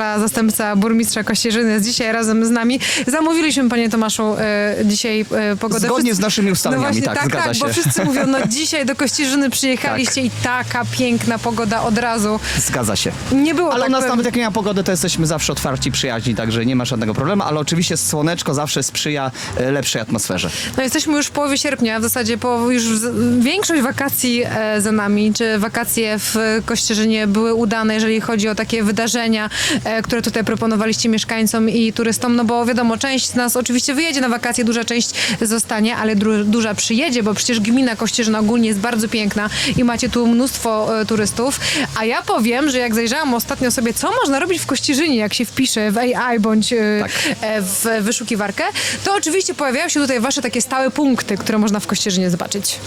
Kowala, zastępca burmistrza Kościerzyny jest dzisiaj razem z nami. Zamówiliśmy, panie Tomaszu, e, dzisiaj e, pogodę. Zgodnie z naszymi ustaleniami, no właśnie, tak, tak, zgadza tak, bo się. wszyscy mówią, no dzisiaj do Kościerzyny przyjechaliście i taka piękna pogoda od razu. Zgadza się. Nie było Ale tak u nas nawet jak nie ma pogody, to jesteśmy zawsze otwarci, przyjaźni, także nie ma żadnego problemu, ale oczywiście słoneczko zawsze sprzyja e, lepszej atmosferze. No jesteśmy już w połowie sierpnia, w zasadzie po, już z, większość wakacji e, za nami. Czy wakacje w Kościerzynie były udane, jeżeli chodzi o takie wydarzenia, e, które tutaj proponowaliście mieszkańcom i turystom? No bo wiadomo, część z nas oczywiście wyjedzie na wakacje, duża część zostanie, ale duża przyjedzie, bo przecież gmina Kościerzyna ogólnie jest bardzo piękna i macie tu mnóstwo e, turystów. A ja powiem, że jak zajrzałam ostatnio sobie, co można robić w Kościerzynie, jak się wpisze w AI bądź e, Tak. e, w wyszukiwarkę, to oczywiście pojawiają się tutaj wasze takie stałe punkty, które można w Kościerzynie zobaczyć.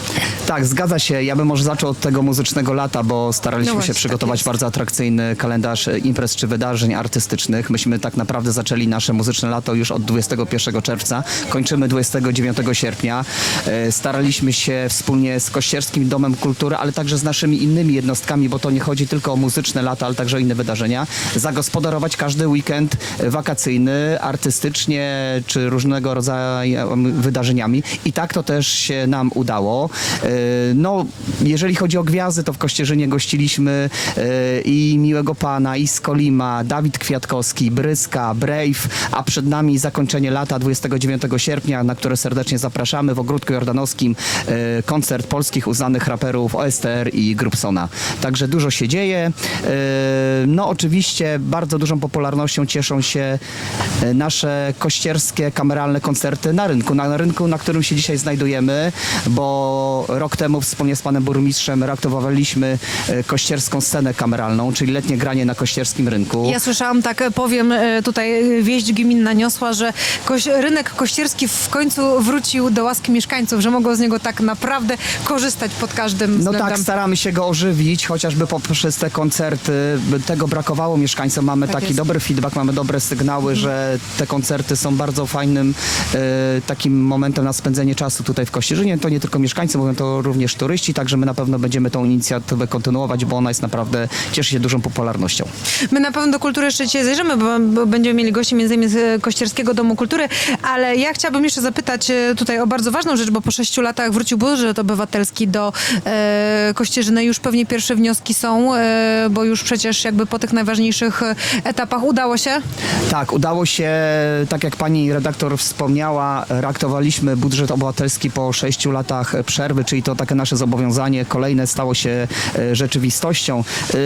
Tak, zgadza się. Ja bym może zaczął od tego muzycznego lata, bo staraliśmy No właśnie, się tak przygotować jest. bardzo atrakcyjny kalendarz e, imprez czy wydarzeń artystycznych. Myśmy tak naprawdę zaczęli nasze muzyczne lato już od 21 czerwca, kończymy 29 sierpnia. E, Staraliśmy się wspólnie z Kościerskim Domem Kultury, ale także z naszymi innymi jednostkami, bo to nie chodzi tylko o muzyczne lata, ale także o inne wydarzenia, zagospodarować każdy weekend wakacyjny, artystycznie czy różnego rodzaju wydarzeniami. I tak to też się nam udało. E, No, jeżeli chodzi o gwiazdy, to w Kościerzynie gościliśmy e, i Miłego Pana, i Skolima, Dawid Kwiatkowski, Bryska, Brave, a przed nami zakończenie lata 29 sierpnia, na które serdecznie zapraszamy w Ogródku Jordanowskim e, koncert polskich uznanych raperów OSTR i Grupsona. Także dużo się dzieje. E, No oczywiście bardzo dużą popularnością cieszą się e, nasze kościerskie kameralne koncerty na rynku, na rynku, na którym się dzisiaj znajdujemy, bo rok temu wspólnie z panem burmistrzem reaktowaliśmy e, kościerską scenę kameralną, czyli letnie granie na kościerskim rynku. Ja słyszałam, tak powiem, e, tutaj wieść gminna niosła, że koś, rynek kościerski w końcu wrócił do łaski mieszkańców, że mogą z niego tak naprawdę korzystać pod każdym No względem. tak, staramy się go ożywić, chociażby poprzez te koncerty. Tego brakowało mieszkańcom. Mamy Tak taki jest. dobry feedback, mamy dobre sygnały, że te koncerty są bardzo fajnym e, takim momentem na spędzenie czasu tutaj w Kościerzynie. To nie tylko mieszkańcy, mówią to również turyści, także my na pewno będziemy tą inicjatywę kontynuować, bo ona jest naprawdę, cieszy się dużą popularnością. My na pewno do kultury jeszcze dzisiaj zajrzymy, bo, bo będziemy mieli gości między innymi z e, Kościerskiego Domu Kultury, ale ja chciałabym jeszcze zapytać e, tutaj o bardzo ważną rzecz, bo po sześciu latach wrócił budżet obywatelski do e, Kościerzyny. Już pewnie pierwsze wnioski są, e, bo już przecież jakby po tych najważniejszych e, etapach udało się. Tak, udało się, tak jak pani redaktor wspomniała, reaktowaliśmy budżet obywatelski po sześciu latach przerwy, czyli to takie nasze zobowiązanie kolejne stało się rzeczywistością.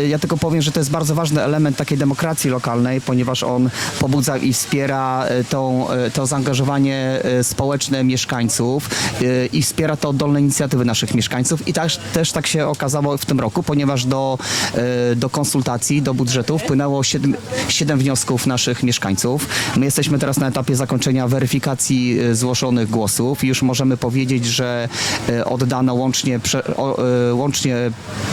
Ja tylko powiem, że to jest bardzo ważny element takiej demokracji lokalnej, ponieważ on pobudza i wspiera e, tą, e, to zaangażowanie e, społeczne mieszkańców i wspiera to oddolne inicjatywy naszych mieszkańców. I też, też tak się okazało w tym roku, ponieważ do, do konsultacji, do budżetu wpłynęło siedem, siedem wniosków naszych mieszkańców. My jesteśmy teraz na etapie zakończenia weryfikacji zgłoszonych głosów. I już możemy powiedzieć, że oddano łącznie, łącznie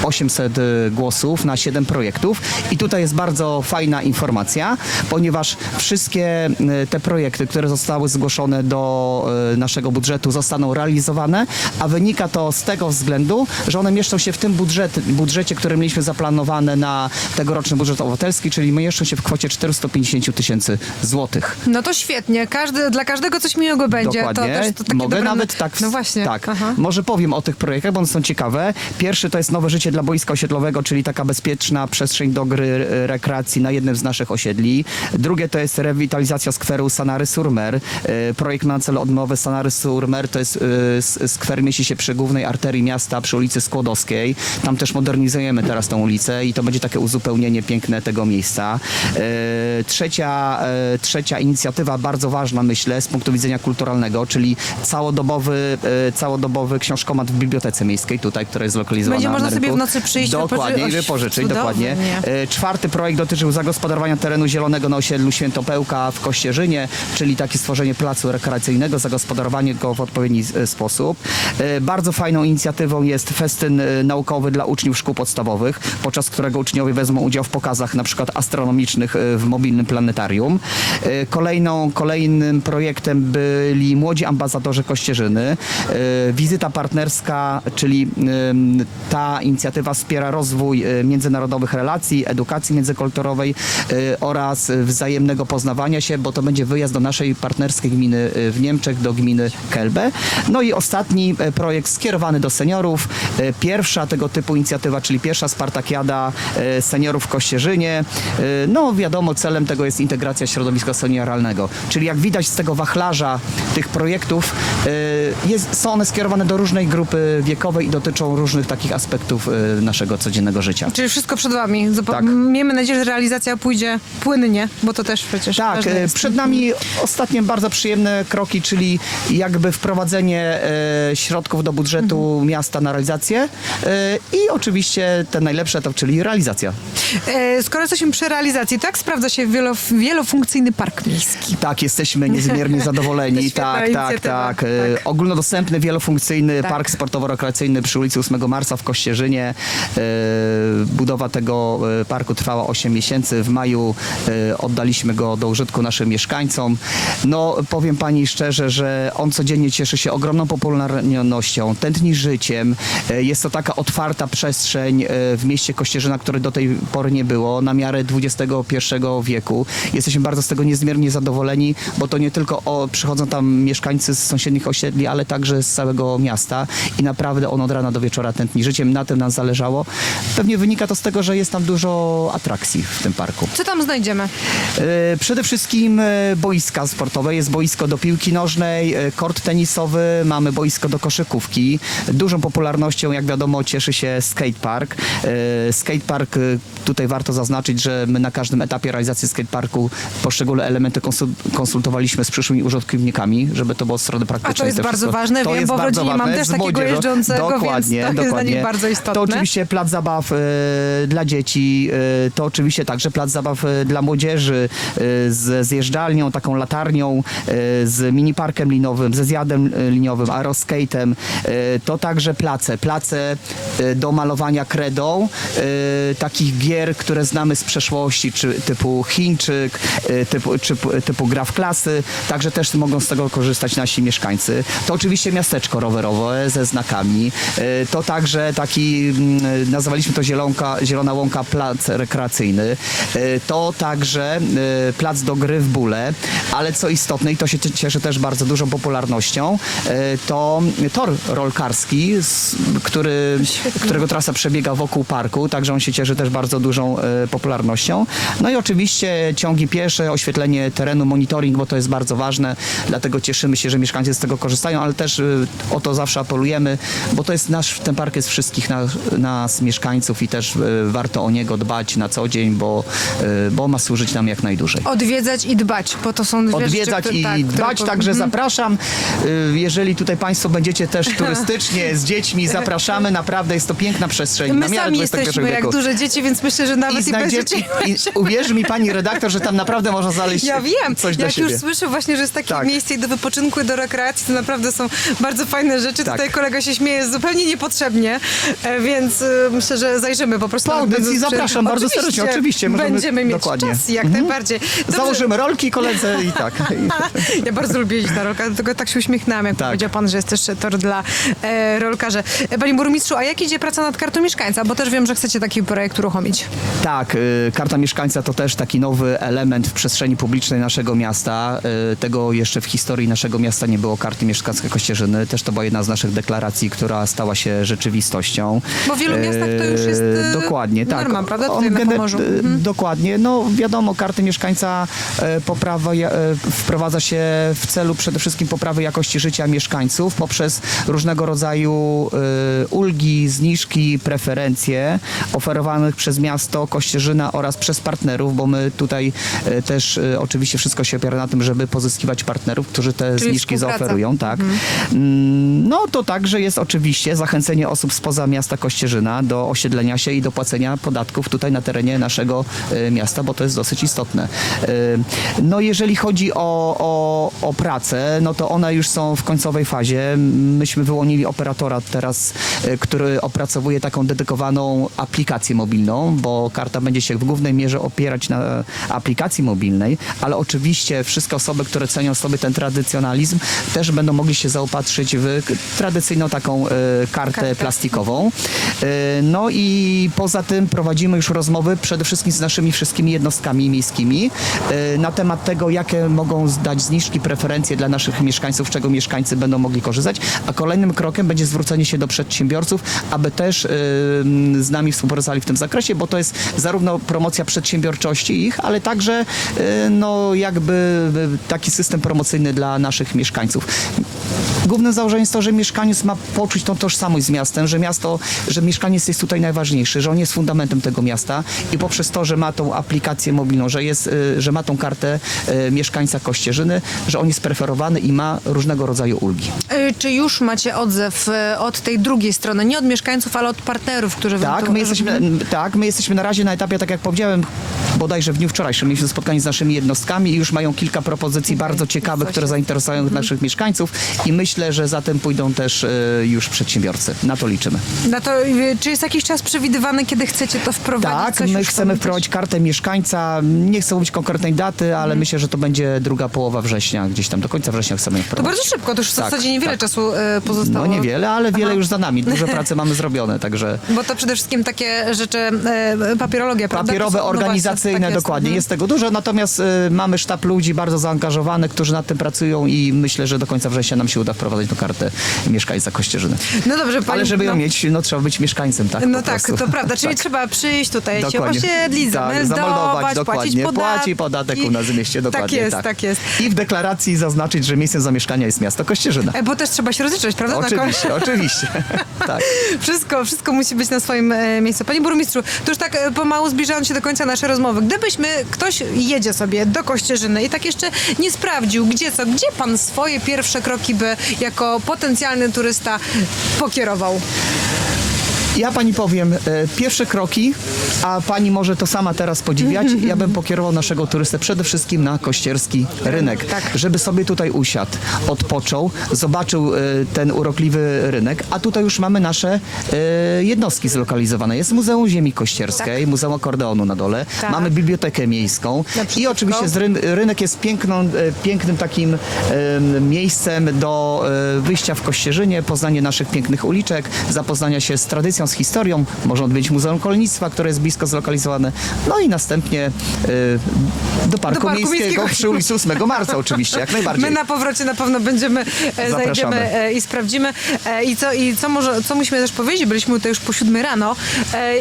800 głosów na 7 projektów. I tutaj jest bardzo fajna informacja, ponieważ wszystkie e, te projekty, które zostały zgłoszone do e, naszego budżetu zostaną realizowane, a wynika to z tego względu, że one mieszczą się w tym budżet, budżecie, który mieliśmy zaplanowane na tegoroczny budżet obywatelski, czyli mieszczą się w kwocie 450 tysięcy złotych. No to świetnie. Każdy, dla każdego coś miłego będzie. Dokładnie. To też to takie Mogę dobre... nawet tak. No właśnie. Tak. Aha. Może powiem o tych projektach, bo one są ciekawe. Pierwszy to jest nowe życie dla boiska osiedlowego, czyli taka bezpieczna przestrzeń do gry, rekreacji na jednym z naszych osiedli. Drugie to jest rewitalizacja skweru Sanary Surmer. E, Projekt ma na celu odmowę Sanary Surmer. To jest e, skwer mieści się przy głównej arterii miasta, przy ulicy Skłodowskiej. Tam też modernizujemy teraz tą ulicę i to będzie takie uzupełnienie piękne tego miejsca. E, Trzecia, trzecia inicjatywa, bardzo ważna myślę z punktu widzenia kulturalnego, czyli całodobowy, całodobowy książkomat w Bibliotece Miejskiej tutaj, która jest zlokalizowana Będzie można na sobie w nocy przyjść, Dokładnie, wypożyczyć, dokładnie. Czwarty projekt dotyczył zagospodarowania terenu zielonego na osiedlu Świętopełka w Kościerzynie, czyli takie stworzenie placu rekreacyjnego, zagospodarowanie go w odpowiedni sposób. E, Bardzo fajną inicjatywą jest festyn e, naukowy dla uczniów szkół podstawowych, podczas którego uczniowie wezmą udział w pokazach na przykład astronomicznych e, w mobilnym planetarium. Kolejną, kolejnym projektem byli młodzi ambasadorzy Kościerzyny. Wizyta partnerska, czyli ta inicjatywa wspiera rozwój międzynarodowych relacji, edukacji międzykulturowej oraz wzajemnego poznawania się, bo to będzie wyjazd do naszej partnerskiej gminy y, w Niemczech, do gminy Kelbe. No i ostatni y, projekt skierowany do seniorów. Y, Pierwsza tego typu inicjatywa, czyli pierwsza Spartakiada y, seniorów w Kościerzynie. Y, No wiadomo, celem tego jest integracja środowiska senioralnego. Czyli jak widać z tego wachlarza tych projektów, y, jest, są one skierowane do różnej grupy wiekowej i dotyczą różnych takich aspektów y, naszego codziennego życia. Czyli wszystko przed wami. Zap- Tak. Miejmy nadzieję, że realizacja pójdzie płynnie, bo to też przecież Tak, e, przed nami ostatnie bardzo przyjemne kroki, czyli jakby wprowadzenie e, środków do budżetu Mhm. miasta na realizację e, i oczywiście te najlepsze to, czyli realizacja. Skoro jesteśmy przy realizacji, tak sprawdza się wielof- wielofunkcyjny park miejski. Tak, jesteśmy niezmiernie zadowoleni. tak, tak, tak. Tak. Ogólnodostępny, wielofunkcyjny Tak. park sportowo-rekreacyjny przy ulicy 8 Marca w Kościerzynie. Budowa tego parku trwała 8 miesięcy. W maju e, oddaliśmy go do użytku naszym mieszkańcom. No, powiem pani szczerze, że on codziennie cieszy się ogromną popularnością, tętni życiem. E, Jest to taka otwarta przestrzeń e, w mieście Kościerzyna, której do tej pory nie było, na miarę XXI wieku. Jesteśmy bardzo z tego niezmiernie zadowoleni, bo to nie tylko o, przychodzą tam mieszkańcy z sąsiednich osiedli, ale także z całego miasta i naprawdę on od rana do wieczora tętni życiem. Na tym nam zależało. Pewnie wynika to z tego, że jest tam dużo atrakcji w tym parku. Co tam znajdziemy? E, Przede wszystkim e, boiska sportowe. Jest boisko do piłki nożnej, e, kort tenisowy, mamy boisko do koszykówki. Dużą popularnością, jak wiadomo, cieszy się skatepark. Skatepark, tutaj warto zaznaczyć, że my na każdym etapie realizacji skateparku poszczególne elementy konsul- konsultowaliśmy z przyszłymi użytkownikami, żeby to było od strony praktycznej. A to jest bardzo ważne, to wiem, jest bo w rodzinie mam ważne, też z takiego jeżdżącego, więc dokładnie, to jest dla dokładnie. nich bardzo istotne. To oczywiście plac zabaw e, dla dzieci, e, to oczywiście także plac zabaw e, dla młodzieży e, z zjeżdżalnią, taką latarnią, e, z miniparkiem linowym, ze zjadem liniowym, aeroskate'em. E, to także place, place do malowania kredą, takich gier, które znamy z przeszłości, czy typu Chińczyk, typu, czy, typu gra w klasy, także też mogą z tego korzystać nasi mieszkańcy. To oczywiście miasteczko rowerowe ze znakami. To także taki, mm, nazwaliśmy to Zielonka, Zielona Łąka Plac Rekreacyjny. E, To także e, plac do gry w bóle, ale co istotne i to się cieszy też bardzo dużą popularnością, e, to tor rolkarski, który, którego trasa przebiega wokół parku, także on się cieszy też bardzo dużą popularnością. No i oczywiście ciągi piesze, oświetlenie terenu, monitoring, bo to jest bardzo ważne, dlatego cieszymy się, że mieszkańcy z tego korzystają, ale też o to zawsze apelujemy, bo to jest nasz, ten park jest wszystkich nas, nas mieszkańców i też warto o niego dbać na co dzień, bo, bo ma służyć nam jak najdłużej Odwiedzać i dbać, bo to są dwie odwiedzać rzeczy, i tak, dbać, po- także Mhm. zapraszam. Y, Jeżeli tutaj Państwo będziecie też turystycznie z dziećmi, zapraszamy. Naprawdę jest to piękna przestrzeń My na miarę sami jesteśmy wieku. jak duże dzieci, więc myślę, że nawet I i, znajdzie, dzieci i uwierzy mi pani redaktor, że tam naprawdę można znaleźć Ja wiem, coś jak już słyszę właśnie, że jest takie Tak. miejsce i do wypoczynku i do rekreacji, to naprawdę są bardzo fajne rzeczy. Tak. Tutaj kolega się śmieje zupełnie niepotrzebnie, e, więc e, myślę, że zajrzymy po prostu. Po audycji zapraszam bardzo serdecznie, oczywiście, możemy- Będziemy mieć dokładnie. czas, jak Mhm. najbardziej. Dobrze. Założymy rolki koledze i tak. Ja bardzo lubię jeździć na rolkach, dlatego tak się uśmiechnęłam, jak Tak. powiedział pan, że jest też tor dla e, rolkarzy. E, Panie burmistrzu, a jak idzie praca nad kartą mieszkańca? Bo też wiem, że chcecie taki projekt uruchomić. Tak, y, karta mieszkańca to też taki nowy element w przestrzeni publicznej naszego miasta. Y, Tego jeszcze w historii naszego miasta nie było karty mieszkańskiej Kościerzyny. Też to była jedna z naszych deklaracji, która stała się rzeczywistością. Bo w wielu miastach to już jest, Y, Dokładnie, tak. norma, prawda? On Tutaj na gene- Pomorzu. Mhm. Dokładnie. No wiadomo, karty mieszkańca e, poprawa, e, wprowadza się w celu przede wszystkim poprawy jakości życia mieszkańców poprzez różnego rodzaju e, ulgi, zniżki, preferencje oferowanych przez miasto Kościerzyna oraz przez partnerów, bo my tutaj też oczywiście wszystko się opiera na tym, żeby pozyskiwać partnerów, którzy te Czyli zniżki zaoferują. Tak. Mm, No to także jest oczywiście zachęcenie osób spoza miasta Kościerzyna do osiedlenia się i do płacenia podatków tutaj na terenie naszego miasta, bo to jest dosyć istotne. Y, No jeżeli chodzi o, o, o pracę, no to one już są w końcowej fazie. Myśmy wyłonili operatora teraz, y, który opracowuje taką dedykowaną aplikację mobilną, bo karta będzie się w głównej mierze opierać na aplikacji mobilnej, ale oczywiście wszystkie osoby, które cenią sobie ten tradycjonalizm, też będą mogli się zaopatrzyć w tradycyjną taką kartę Kartę. plastikową. No i poza tym prowadzimy już rozmowy przede wszystkim z naszymi wszystkimi jednostkami miejskimi y, na temat tego, jakie mogą dać zniżki, preferencje dla naszych mieszkańców, czego mieszkańcy będą mogli korzystać, a kolejnym krokiem będzie zwrócenie się do przedsiębiorców, aby też y, z nami współpracowali w tym zakresie, bo to jest zarówno promocja przedsiębiorczości ich, ale także y, no jakby taki system promocyjny dla naszych mieszkańców. Głównym założeniem jest to, że mieszkaniec ma poczuć tą tożsamość z miastem, że miasto, że mieszkaniec jest tutaj najważniejszy, że on jest fundamentem tego miasta i poprzez to, że ma tą aplikację mobilną, że, jest, y, że ma tą kartę y, mieszkańca Kościerzyny, że on jest preferowany i ma różnego rodzaju ulgi. Y, Czy już macie odzew od tej drugiej strony, nie od mieszkańców, ale od partnerów, którzy Tak, my jesteśmy, tak, my jesteśmy na razie na etapie, tak jak powiedziałem, bodajże w dniu wczorajszym mieliśmy spotkanie z naszymi jednostkami i już mają kilka propozycji bardzo ciekawych, które zainteresują Mhm. naszych mieszkańców i myślę, że za tym pójdą też już przedsiębiorcy. Na to liczymy. Na to, czy jest jakiś czas przewidywany, kiedy chcecie to wprowadzić? Tak, my chcemy tam wprowadzić kartę mieszkańca. Nie chcę mówić konkretnej daty, ale Mhm. myślę, że to będzie druga połowa września, gdzieś tam do końca września chcemy ją To wprowadzić. bardzo szybko, to już w Tak, zasadzie niewiele tak. czasu y, pozostało. No niewiele, ale wiele już za nami. Dużo pracy mamy zrobione, także Bo to przede wszystkim takie rzeczy, e, papierologia, prawda? papierowe, są- no właśnie, organizacyjne, tak jest. dokładnie. Mhm. Jest tego dużo, natomiast y, mamy sztab ludzi bardzo zaangażowanych, którzy nad tym pracują i myślę, że do końca września nam się uda wprowadzić tą kartę mieszkańca Kościerzyny. No dobrze, pani, Ale żeby ją no, mieć, no trzeba być mieszkańcem, tak? No po tak, prostu. to prawda, czyli Tak. trzeba przyjść tutaj, się Dokładnie. osiedlić, Tak, zameldować, dokładnie. podatek. Płaci podatek u nas w mieście, dokładnie. Tak jest, tak, jest. I w deklaracji zaznaczyć, że miejscem zamieszkania jest miasto Kościerzyna. E, Bo też trzeba się rozliczyć, prawda? Oczywiście, oczywiście. tak. Wszystko, wszystko musi być na swoim e, miejscu. Panie burmistrzu, to już tak e, pomału zbliżając się do końca naszej rozmowy. Gdybyśmy, ktoś jedzie sobie do Kościerzyny i tak jeszcze nie sprawdził, gdzie co, gdzie pan swoje pierwsze kroki by jako potencjalny turysta pokierował? Ja pani powiem, e, pierwsze kroki, a pani może to sama teraz podziwiać, ja bym pokierował naszego turystę przede wszystkim na kościerski rynek, Tak. żeby sobie tutaj usiadł, odpoczął, zobaczył e, ten urokliwy rynek, a tutaj już mamy nasze e, jednostki zlokalizowane. Jest Muzeum Ziemi Kościerskiej, Muzeum Akordeonu na dole, Tak. mamy Bibliotekę Miejską i oczywiście rynek jest piękną, pięknym takim em, miejscem do wyjścia w Kościerzynie, poznanie naszych pięknych uliczek, zapoznania się z tradycją, z historią. Można odwiedzić Muzeum Kolnictwa, które jest blisko zlokalizowane. No i następnie e, do Parku, Do Parku Miejskiego, Miejskiego. przy ulicy 8 Marca oczywiście, jak najbardziej. My na powrocie na pewno będziemy, e, Zapraszamy. zajdziemy e, i sprawdzimy. E, I co, i co, może, co musimy też powiedzieć, byliśmy tutaj już po siódmej rano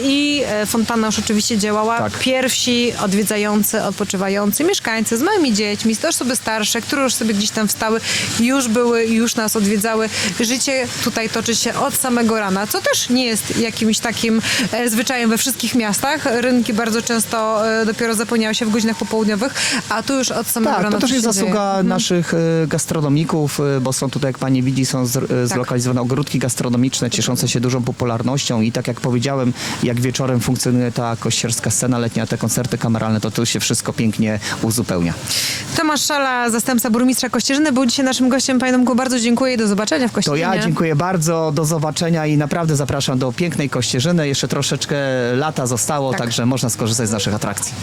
i fontanna już oczywiście działała. Tak. Pierwsi odwiedzający, odpoczywający, mieszkańcy z małymi dziećmi, z osoby starsze, które już sobie gdzieś tam wstały, już były, już nas odwiedzały. Życie tutaj toczy się od samego rana, co też nie jest jakimś takim e, zwyczajem we wszystkich miastach. Rynki bardzo często e, dopiero zapełniały się w godzinach popołudniowych, a tu już od samego Tak, rana to też jest się dzieje. zasługa naszych e, gastronomików, bo są tutaj, jak pani widzi, są e, zlokalizowane ogródki gastronomiczne, cieszące się dużą popularnością i tak jak powiedziałem, jak wieczorem funkcjonuje ta kościerska scena letnia, te koncerty kameralne, to tu się wszystko pięknie uzupełnia. Tomasz Szala, zastępca burmistrza Kościerzyny, był dzisiaj naszym gościem. Panie Tomku, bardzo dziękuję i do zobaczenia w To Kościerzynie. ja dziękuję bardzo, do zobaczenia i naprawdę zapraszam do pięknej Kościerzyny. Jeszcze troszeczkę lata zostało, Tak. także można skorzystać z naszych atrakcji.